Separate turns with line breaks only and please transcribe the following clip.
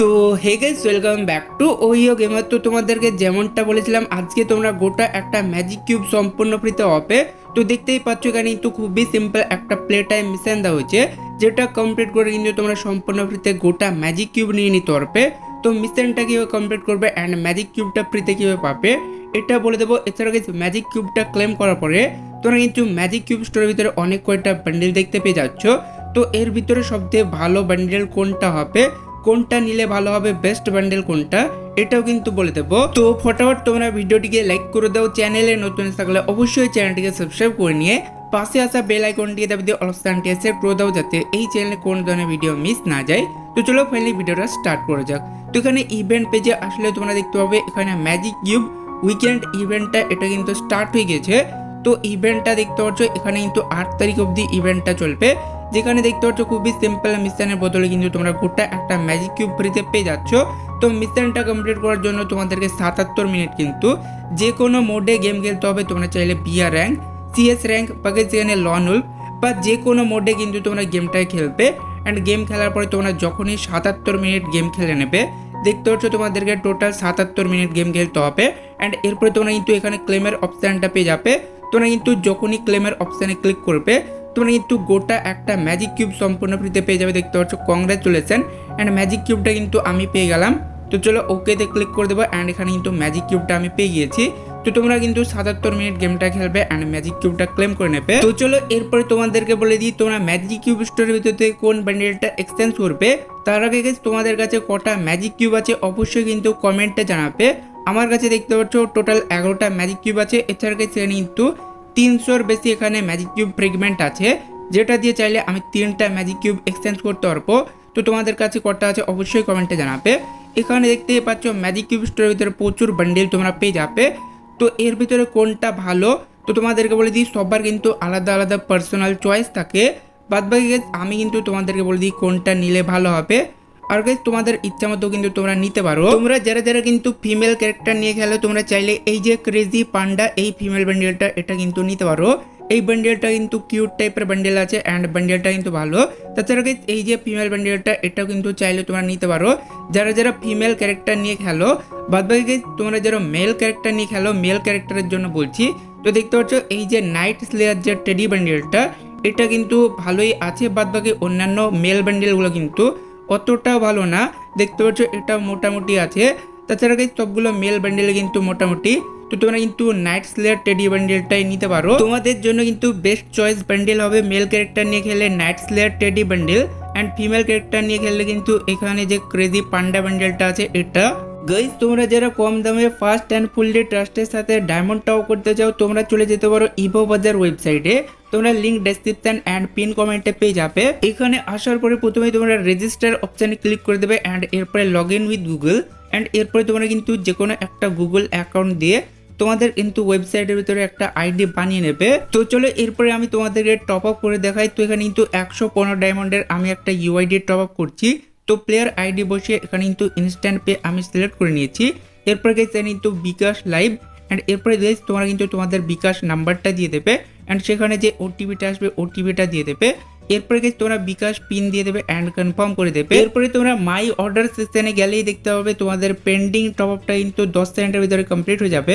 তো hey guys welcome back to ওইও gamer তো তোমাদেরকে যেমনটা বলেছিলাম, আজকে তোমরা গোটা একটা ম্যাজিক কিউব সম্পূর্ণ ফ্রিতে অপে তো দেখতেই পাচ্ছ, এখানে কিন্তু খুবই সিম্পল একটা প্লে টাইম মিশন দেওয়া হয়েছে, যেটা কমপ্লিট করে কিন্তু তোমরা সম্পূর্ণ ফ্রিতে গোটা ম্যাজিক কিউব নিয়ে নিতে পারবে। তো মিশনটা কীভাবে কমপ্লিট করবে অ্যান্ড ম্যাজিক কিউবটা ফ্রিতে কীভাবে পাবে, এটা বলে দেবো। এছাড়া কিছু ম্যাজিক কিউবটা ক্লেম করার পরে তোমরা কিন্তু ম্যাজিক কিউব স্টোরের ভিতরে অনেক কয়টা বান্ডেল দেখতে পেয়ে যাচ্ছ। তো এর ভিতরে সবথেকে ভালো বান্ডেল কোনটা হবে কোনটা নিলে ভালো হবে বেস্ট বান্ডেল কোনটা, এটাও কিন্তু বলে দেবো। তো ফটাফট তোমরা ভিডিওটিকে লাইক করে দাও চ্যানেলে নতুন থাকলে অবশ্যই চ্যানেলটিকে সাবস্ক্রাইব করে নিয়ে পাশে আসা বেল আইকনটিকে দাবি দিয়ে অলস্থানটি সেট করে দাও, যাতে এই চ্যানেলে কোনো ধরনের ভিডিও মিস না যায়। তো চলো ফাইনালি ভিডিওটা স্টার্ট করে যাক। তো এখানে ইভেন্ট পেজে আসলে তোমরা দেখতে পাবে, এখানে ম্যাজিক কিউব উইকেন্ড ইভেন্টটা এটা কিন্তু স্টার্ট হয়ে গেছে। তো ইভেন্টটা দেখতে পাচ্ছ, এখানে কিন্তু আট তারিখ অবধি ইভেন্টটা চলবে। যেখানে দেখতে পাচ্ছ খুবই সিম্পল মিশনের বদলে কিন্তু তোমরা গোটা একটা ম্যাজিক কিউব ফ্রিতে পেয়ে যাচ্ছ। তো মিশনটা কমপ্লিট করার জন্য তোমাদেরকে সাতাত্তর মিনিট কিন্তু যে কোনো মোডে গেম খেলতে হবে, তোমরা চাইলে বিআর র্যাঙ্ক সিএস র্যাঙ্ক বা সেখানে লন বা যে কোনো মোডে কিন্তু তোমরা গেমটাই খেলবে। অ্যান্ড গেম খেলার পরে তোমরা যখনই সাতাত্তর মিনিট গেম খেলে নেবে, দেখতে পাচ্ছ তোমাদেরকে টোটাল সাতাত্তর মিনিট গেম খেলতে হবে। অ্যান্ড এরপরে তোমরা কিন্তু এখানে ক্লেমের অপশানটা পেয়ে যাবে। তোমরা কিন্তু যখনই ক্লেমের অপশানে ক্লিক করবে তোমরা কিন্তু গোটা একটা ম্যাজিক কিউব সম্পূর্ণ ফ্রিতে পেয়ে যাবে দেখতে পাচ্ছ কংগ্রাচুলেশন অ্যান্ড ম্যাজিক কিউবটা কিন্তু আমি পেয়ে গেলাম। তো চলো ওকেতে ক্লিক করে দেবো অ্যান্ড এখানে কিন্তু ম্যাজিক কিউবটা আমি পেয়ে গিয়েছি। তো তোমরা কিন্তু সাতাত্তর মিনিট গেমটা খেলবে অ্যান্ড ম্যাজিক কিউবটা ক্লেম করে নেবে। তো চলো এরপরে তোমাদেরকে বলে দিই তোমরা ম্যাজিক কিউব স্টোরের ভিতর কোন ব্যান্ডেলটা এক্সচেঞ্জ করবে? তার আগে guys, তোমাদের কাছে কটা ম্যাজিক কিউব আছে অবশ্যই কিন্তু কমেন্টে জানাবে। আমার কাছে দেখতে পাচ্ছ টোটাল এগারোটা ম্যাজিক কিউব আছে। এছাড়া কিন্তু তিনশোর বেশি এখানে ম্যাজিক কিউব ফ্রেগমেন্ট আছে, যেটা দিয়ে চাইলে আমি তিনটা ম্যাজিক কিউব এক্সচেঞ্জ করতে পারব। তো তোমাদের কাছে কটা আছে অবশ্যই কমেন্টে জানাবে। এখানে দেখতেই পাচ্ছ ম্যাজিক কিউব স্টোরের ভিতরে প্রচুর বান্ডেল তোমরা পেয়ে যাবে। তো এর ভিতরে কোনটা ভালো? তো তোমাদেরকে বলে দিই, সবার কিন্তু আলাদা আলাদা পার্সোনাল চয়েস থাকে। বাদবাকি আমি কিন্তু তোমাদেরকে বলে দিই কোনটা নিলে ভালো হবে। আর গাইজ তোমাদের ইচ্ছা মতো কিন্তু তোমরা নিতে পারো। তোমরা যারা যারা কিন্তু ফিমেল ক্যারেক্টার নিয়ে খেলো তোমরা চাইলে এই যে ক্রেজি পান্ডা এই ফিমেল ব্যান্ডেলটা এটা কিন্তু নিতে পারো। এই বান্ডেলটা কিন্তু কিউট টাইপের বান্ডেল আছে অ্যান্ড বান্ডেলটা কিন্তু ভালো। তাছাড়া এই যে ফিমেল বান্ডেলটা এটাও কিন্তু চাইলে তোমরা নিতে পারো। যারা যারা ফিমেল ক্যারেক্টার নিয়ে খেলো বাদবাকি guys, তোমরা যারা মেল ক্যারেক্টার নিয়ে খেলো মেল ক্যারেক্টারের জন্য বলছি তো দেখতে পাচ্ছ এই যে নাইট স্লেয়ার যে টেডি বান্ডেলটা এটা কিন্তু ভালোই আছে। বাদবাকি অন্যান্য মেল বান্ডেলগুলো কিন্তু অতটাও ভালো না। দেখতে পাচ্ছ, এটা মোটামুটি আছে। তাছাড়া গাইজ সবগুলো মেল বান্ডেল কিন্তু মোটামুটি। তো তোমরা কিন্তু নাইট স্লেয়ার টেডি ব্যান্ডেলটাই নিতে পারো। তোমাদের জন্য কিন্তু বেস্ট চয়েস ব্যান্ডেল হবে মেল ক্যারেক্টার নিয়ে খেলে night slayer teddy bundle and female character নিয়ে খেললে কিন্তু এখানে যে ক্রেজি পান্ডা ব্যান্ডেলটা আছে, এটা গাইজ তোমরা যারা কম দামে ফার্স্ট অ্যান্ড ফুললি ট্রাস্টের সাথে ডায়মন্ড টাও করতে চাও, তোমরা চলে যেতে পারো ইভো বাজার ওয়েবসাইটে তোমরা লিঙ্ক ডেসক্রিপশন অ্যান্ড পিন কমেন্টে পেয়ে যাবে। এখানে আসার পরে প্রথমে তোমরা রেজিস্টার অপশানে ক্লিক করে দেবে অ্যান্ড এরপরে log in with Google and এরপরে তোমরা কিন্তু যে কোনো একটা গুগল অ্যাকাউন্ট দিয়ে তোমাদের কিন্তু ওয়েবসাইটের ভিতরে একটা আইডি বানিয়ে নেবে। তো চলো এরপরে আমি তোমাদেরকে টপ আপ করে দেখাই। তো এখানে কিন্তু একশো পনেরো ডায়মন্ডের আমি একটা ইউআইডি টপ আপ করছি। তো প্লেয়ার আইডি বসে এখানে কিন্তু ইনস্ট্যান্ট পে আমি সিলেক্ট করে নিয়েছি। এরপরে গেছে কিন্তু বিকাশ লাইভ অ্যান্ড এরপরে গেছে তোমরা কিন্তু তোমাদের বিকাশ নাম্বারটা দিয়ে দেবে অ্যান্ড সেখানে যে ওটিপিটা আসবে ওটিপিটা দিয়ে দেবে। এরপরে গেছে তোমরা বিকাশ পিন দিয়ে দেবে অ্যান্ড কনফার্ম করে দেবে। এরপরে তোমরা মাই অর্ডার সেকশনে গেলেই দেখতে পাবে তোমাদের পেন্ডিং টপ আপটা কিন্তু দশ সেকেন্ডের ভিতরে কমপ্লিট হয়ে যাবে।